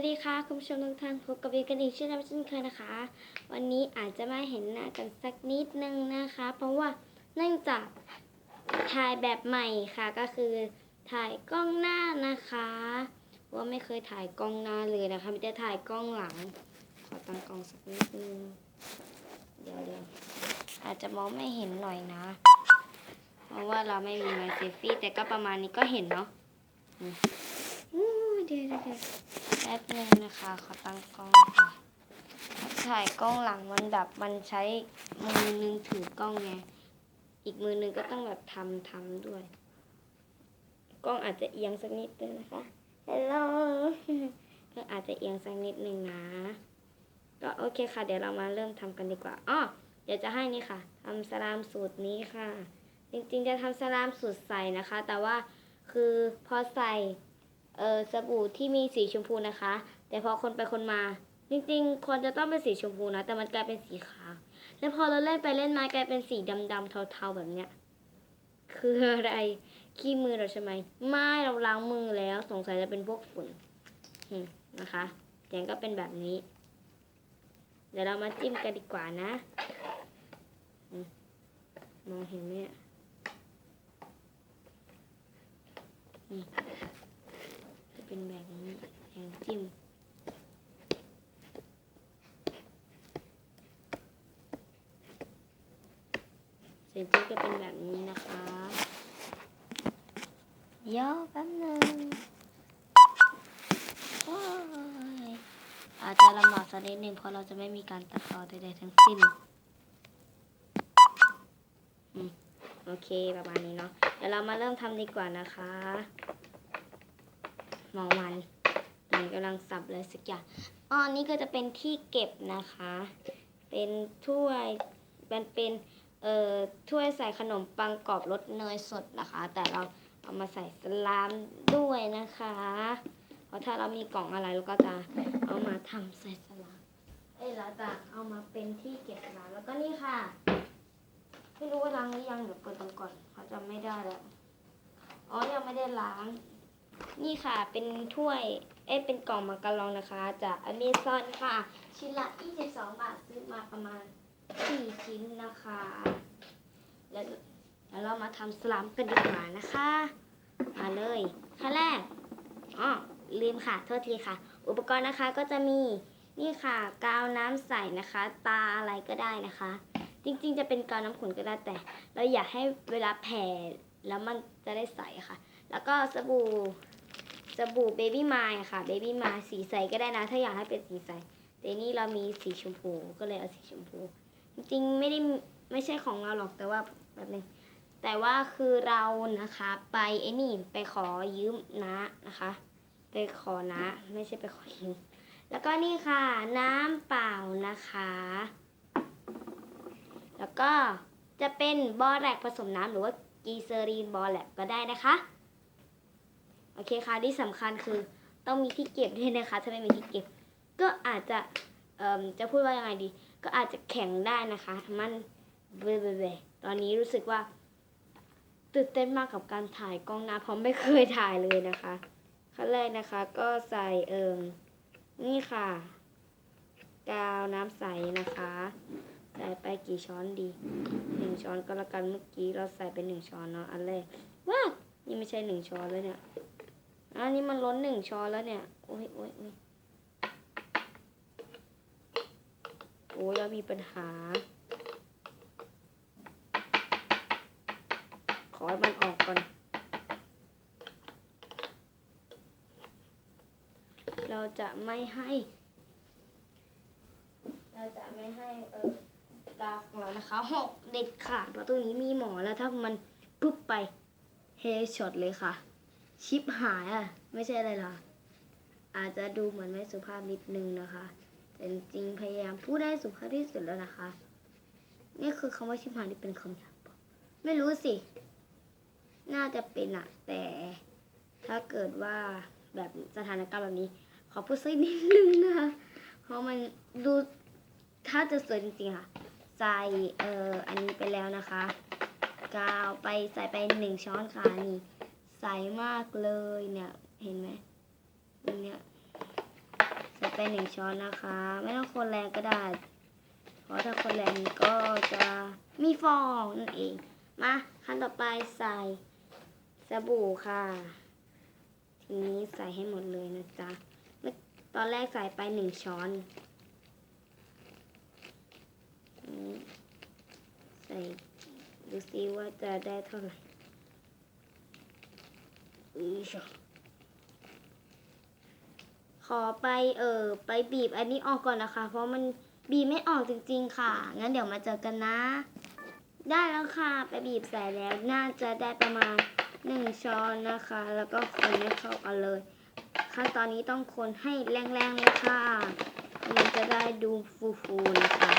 วัสดีค่ะคุณผู้ชมทุกท่านพบกับวิวกันอีกเช่นเช่นเคยนะคะ วันนี้อาจจะไม่เห็นหน้ากันสักนิดนึงนะคะ เพราะว่าเนื่องจากถ่ายแบบใหม่ค่ะ ก็คือถ่ายกล้องหน้านะคะว่าไม่เคยถ่ายกล้องหน้าเลยนะคะมีแต่ถ่ายกล้องหลัง ขอตั้งกล้องสักนิดนึงเดี๋ยวเดี๋ยวอาจจะมองไม่เห็นหน่อยนะ เพราะว่าเราไม่มีไมค์เซฟี่แต่ก็ประมาณนี้ก็เห็นเนาะ เดี๋ยวเดี๋ยวแป๊บนึงนะคะ ขอตั้งกล้องค่ะ ถ่ายกล้องหลังมันแบบมันใช้มือนึงถือกล้องไง อีกมือนึงก็ต้องแบบทำทำด้วย กล้องอาจจะเอียงสักนิดนึงนะคะ ฮัลโหลก็อาจจะเอียงสักนิดนึงนะ ก็โอเคค่ะ เดี๋ยวเรามาเริ่มทำกันดีกว่าอ้อเดี๋ยวจะให้นี่ค่ะทำสลามสูตรนี้ค่ะ จริงๆจะทำสลามสูตรใส่นะคะ แต่ว่าคือพอใส่ เออสบู่ที่มีสีชมพูนะคะ แต่พอคนไปคนมาจริงๆควรจะต้องเป็นสีชมพูนะ แต่มันกลายเป็นสีขาวแล้วพอเราเล่นไปเล่นมากลายเป็นสีดำๆเทาๆแบบเนี้ยคืออะไรขี้มือเราใช่ไหมไม่เราล้างมือแล้วสงสัยจะเป็นพวกฝุ่นนะคะอย่างก็เป็นแบบนี้ เดี๋ยวเรามาจิ้มกันดีกว่านะมองเห็นไหมนี่ เป็นแบบนี้แทงจิ้มเสร็จจิ้มก็เป็นแบบนี้นะคะเดี๋ยวแป๊บนึงโอ้ยอาจจะลำบากสักนิดนึงเพราะเราจะไม่มีการตัดต่อใดๆทั้งสิ้นอืมโอเคประมาณนี้เนาะเดี๋ยวเรามาเริ่มทำดีกว่านะคะ หมองมันมันกำลังสับอะไรสักอย่างอ๋ออันนี้ก็จะเป็นที่เก็บนะคะ เป็นถ้วยเป็นเป็นเอ่อถ้วยใส่ขนมปังกรอบรสเนยสดนะคะ แต่เราเอามาใส่สลามด้วยนะคะ เพราะถ้าเรามีกล่องอะไรเราก็จะเอามาทำใส่สลามเอ้ยเราจะเอามาเป็นที่เก็บสลามแล้วก็นี่ค่ะ ไม่รู้ว่าล้างหรือยังเดี๋ยวเปิดตรงก่อนเขาจำไม่ได้แล้ว อ๋อ ยังไม่ได้ล้าง นี่ค่ะเป็นถ้วย เอ้เป็นกล่องมาการองนะคะ จากอเมซอนค่ะ ชิ้นละ 22 บาทซื้อมาประมาณ 4 ชิ้นนะคะ แล้วแล้วเรามาทำสลัมกันดีกว่านะคะ มาเลยขั้นแรกอ๋อลืมค่ะ โทษทีค่ะ อุปกรณ์นะคะก็จะมีนี่ค่ะกาวน้ำใสนะคะ ตาอะไรก็ได้นะคะ จริงๆ จะเป็นกาวน้ำขุ่นก็ได้แต่ เราอยากให้เวลาแผ่แล้วมันจะได้ใสค่ะ แล้วก็สบู่ สบู่เบบี้มายค่ะเบบี้มายสีใสก็ได้นะ ถ้าอยากให้เป็นสีใสแต่นี่เรามีสีชมพูก็เลยเอาสีชมพู จริงๆไม่ได้ไม่ใช่ของเราหรอกแต่ว่าแบบนึงแต่ว่าคือเรานะคะไปไอ้นี่ไปขอยืมนะนะคะ ไปขอนะ ไม่ใช่ไปขอยืมแล้วก็นี่ค่ะ น้ำเปล่านะคะ แล้วก็จะเป็นบอแรกผสมน้ำหรือว่ากีเซอรีนบอแลกก็ได้นะคะ โอเคค่ะที่สำคัญคือต้องมีที่เก็บด้วยนะคะ ถ้าไม่มีที่เก็บ ก็อาจจะเอ่อจะพูดว่ายังไงดี ก็อาจจะแข็งได้นะคะ มันเบลเบลตอนนี้รู้สึกว่าตื่นเต้นมากกับการถ่ายกล้องน้าเพราะไม่เคยถ่ายเลยนะคะขั้นแรกนะคะ ก็ใส่เอิมนี่ค่ะ กาวน้ำใสนะคะ ใส่ไปกี่ช้อนดีหนึ่งช้อนก็แล้วกันเมื่อกี้เราใส่ไปหนึ่งช้อนเนาะอันแรกว้าวนี่ไม่ใช่หนึ่งช้อนแล้วเนี่ย อันนี้มันล้นหนึ่งช้อนแล้วเนี่ย โอ้ยโอ้ยโอ้ยโอ้ยเรามีปัญหา ขอให้มันออกก่อน เราจะไม่ให้ เราจะไม่ให้เออกาวของเรานะคะหกเด็ดขาดเพราะตรงนี้มีหมอแล้วถ้ามันปุ๊บไปเฮช็อตเลยค่ะ ชิปหายอะ ไม่ใช่อะไรหรอ อาจจะดูเหมือนไม่สุภาพนิดนึงนะคะ แต่จริงพยายามพูดได้สุภาพที่สุดแล้วนะคะ นี่คือคำว่าชิปหายที่เป็นคำหยาบไม่รู้สิ น่าจะเป็นอะแต่ ถ้าเกิดว่าแบบสถานการณ์แบบนี้ ขอพูดสักนิดนึงนะคะ เพราะมันดูถ้าจะสวยจริงๆค่ะ ใส่เอ่ออันนี้ไปแล้วนะคะ กาวไปใส่ไปหนึ่งช้อนค่ะนี่ ใสมากเลยเนี่ยเห็นไหมเนี่ยไปหนึ่งช้อนนะคะ ไม่ต้องคนแรงก็ได้ เพราะถ้าคนแรงก็จะมีฟองนั่นเอง มาขั้นต่อไปใส่สบู่ค่ะ ทีนี้ใส่ให้หมดเลยนะจ๊ะเมื่อตอนแรกใส่ไปหนึ่งช้อนใส่ดูซิว่าจะได้เท่าไหร่ ขอไปเออไปบีบอันนี้ออกก่อนนะคะ เพราะมันบีบไม่ออกจริง ๆ ค่ะ งั้นเดี๋ยวมาเจอกันนะ ได้แล้วค่ะไปบีบใส่แล้วน่าจะได้ประมาณหนึ่งช้อนนะคะ แล้วก็คนให้เข้ากันเลยขั้นตอนนี้ต้องคนให้แรงๆเลยค่ะ มันจะได้ดูฟูๆนะคะ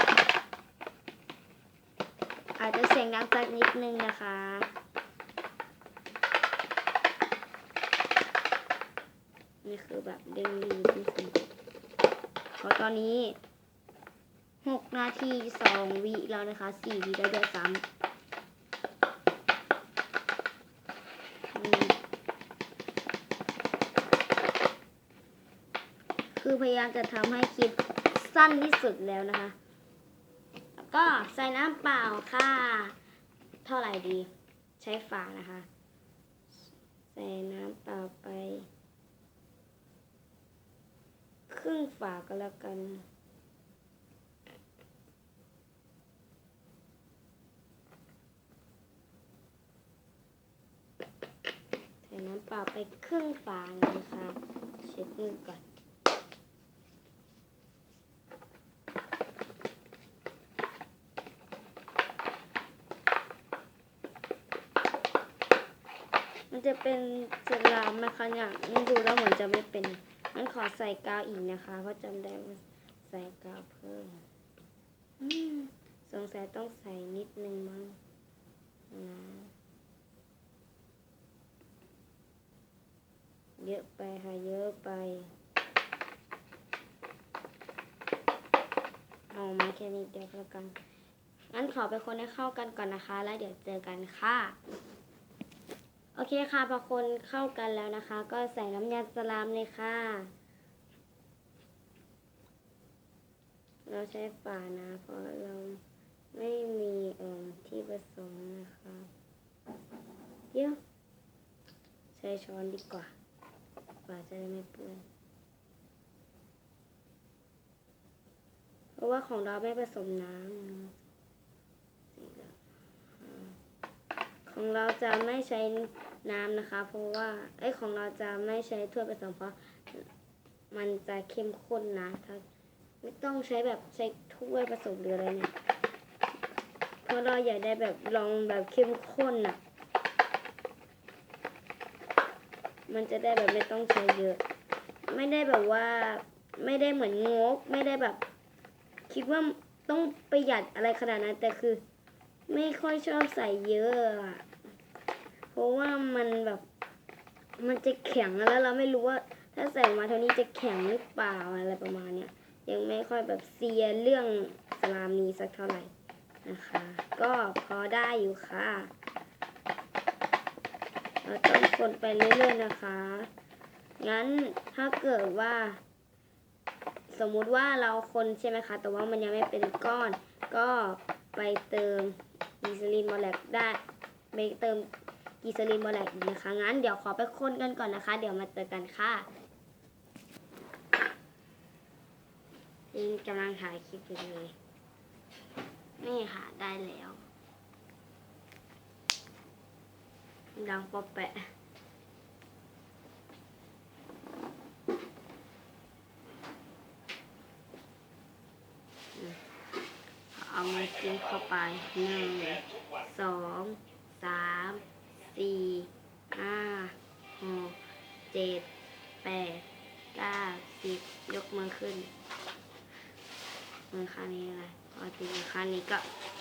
อาจจะเสียงดังสักนิดนึงนะคะ นี่คือแบบเด้งดีที่สุดเพราะตอนนี้หกนาทีสองวิแล้วนะคะสี่วิแล้วเดี๋ยซ้ำคือพยายามจะทำให้คลิปสั้นที่สุดแล้วนะคะ ก็ใส่น้ำเปล่าค่ะ เท่าไหร่ดี ใช้ฝานะคะ ใส่น้ำเปล่าไป ครึ่งฝาก็แล้วกัน ใส่น้ำเปล่าไปครึ่งฝานะคะเช็ดมือก่อนมันจะเป็นสลามไหมคะเนี่ยดูแล้วเหมือนจะไม่เป็น งั้นขอใส่กาวอีกนะคะเพราะจำได้ว่าใส่กาวเพิ่มสงสัยต้องใส่นิดนึงมั้งนะเยอะไปค่ะเยอะไป เอามาแค่นี้เดียวก็แล้วกันงั้นขอไปคนให้เข้ากันก่อนนะคะ แล้วเดี๋ยวเจอกันค่ะ โอเคค่ะพอคนเข้ากันแล้วนะคะ ก็ใส่น้ำยาสลามเลยค่ะ เราใช้ฝานะ เพราะเราไม่มีเอ่อที่ผสมนะคะเดี๋ยวใช้ช้อนดีกว่าฝาจะไม่เปื้อนเพราะว่าของเราไม่ผสมน้ำนะของเราจะไม่ใช้ น้ำนะคะ เพราะว่าไอ้ของเราจะไม่ใช้ถ้วยผสมเพราะมันจะเข้มข้นนะถ้าไม่ต้องใช้แบบใช้ถ้วยผสมหรืออะไรเนี่ยเพราะเราอยากได้แบบลองแบบเข้มข้นอะ มันจะได้แบบไม่ต้องใช้เยอะ ไม่ได้แบบว่าไม่ได้เหมือนงก ไม่ได้แบบ คิดว่าต้องประหยัดอะไรขนาดนั้นแต่คือ ไม่ค่อยชอบใส่เยอะอะ เพราะว่ามันแบบ มันจะแข็งแล้วเราไม่รู้ว่า ถ้าใส่มาเท่านี้จะแข็งหรือเปล่าอะไรประมาณเนี้ยยังไม่ค่อยแบบเซียเรื่องสลามนี้สักเท่าไหร่นะคะ ก็พอได้อยู่ค่ะเราต้องคนไปเรื่อยๆนะคะ งั้นถ้าเกิดว่า สมมุติว่าเราคนใช่ไหมคะ แต่ว่ามันยังไม่เป็นก้อน ก็ไปเติมกีซลินโมแลกได้ไปเติม กีซาลินโมแลกอีกนะคะ งั้นเดี๋ยวขอไปคนกันก่อนนะคะ เดี๋ยวมาเจอกันค่ะนี่กำลังถ่ายคลิปอยู่เลย นี่ค่ะ ได้แล้วดังปอแปะเอามากินเข้าไปหนึ่งสอง สาม สี่ ห้า หก เจ็ดแปดเก้าสิบยกมือขึ้น มือข้างนี้อะไรพอตีมือข้างนี้ก็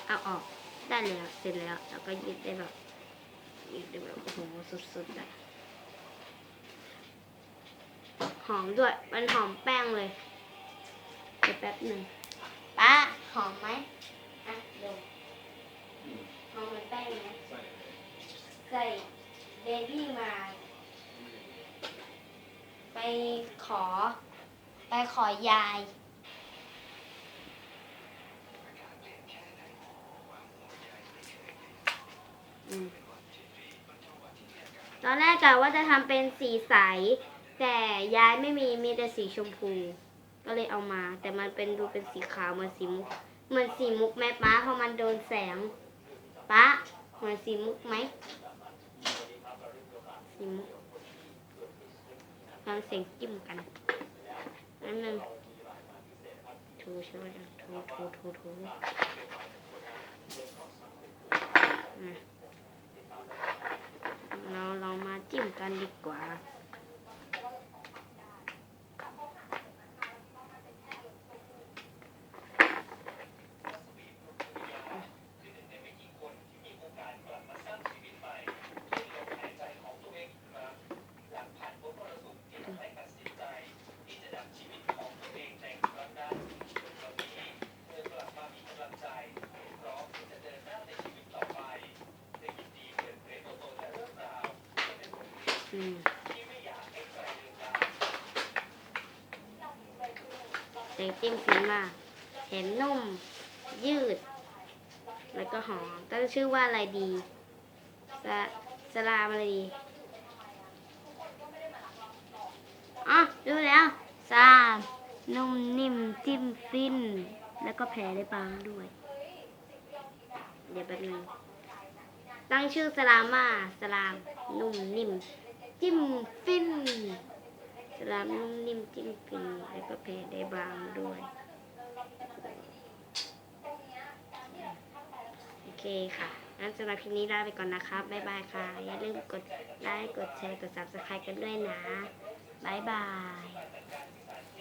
เอาออกได้แล้วเสร็จแล้วแล้วก็ยืดได้แบบยืดได้แบบโอ้โหสุดๆเลยหอมด้วยมันหอมแป้งเลยเดี๋ยวแป๊บหนึ่งป้าหอมไหมอะดูหอมเหมือนแป้งไหมใส่เบบี้มา ไปขอ ไปขอยาย ตอนแรกกะว่าจะทำเป็นสีใส แต่ยายไม่มี มีแต่สีชมพู ก็เลยเอามา แต่มันเป็นดูเป็นสีขาวเหมือนสีมุก เหมือนสีมุกไหมป้าเพราะมันโดนแสงป้าเหมือนสีมุกไหมสีมุก ทำเสียงจิ้มกันนั่นนึงถูใช่ไหมถูถูถูถูอะเรามาจิ้มกันดีกว่า อืมเสียงจิ้มฟินมาเห็นนุ่ม ยืด แล้วก็หอมตั้งชื่อว่าอะไรดีสสลามอะไรดีอ๋อดูแล้วสลามนุ่มนิ่มจิ้มฟิน แล้วก็แผ่ได้บางด้วย เดี๋ยวแป๊บนึงตั้งชื่อสลามาสลาม นุ่มนิ่ม จิ้มฟินสลามนุ่มนิ่มจิ้มฟินแล้วก็แผ่ได้บางด้วยโอเคค่ะงั้นสำหรับคลิปนี้ลาไปก่อนนะครับบ๊ายบายค่ะ อย่าลืมกดไลค์กดแชร์กด subscribe กันด้วยนะบ๊ายบาย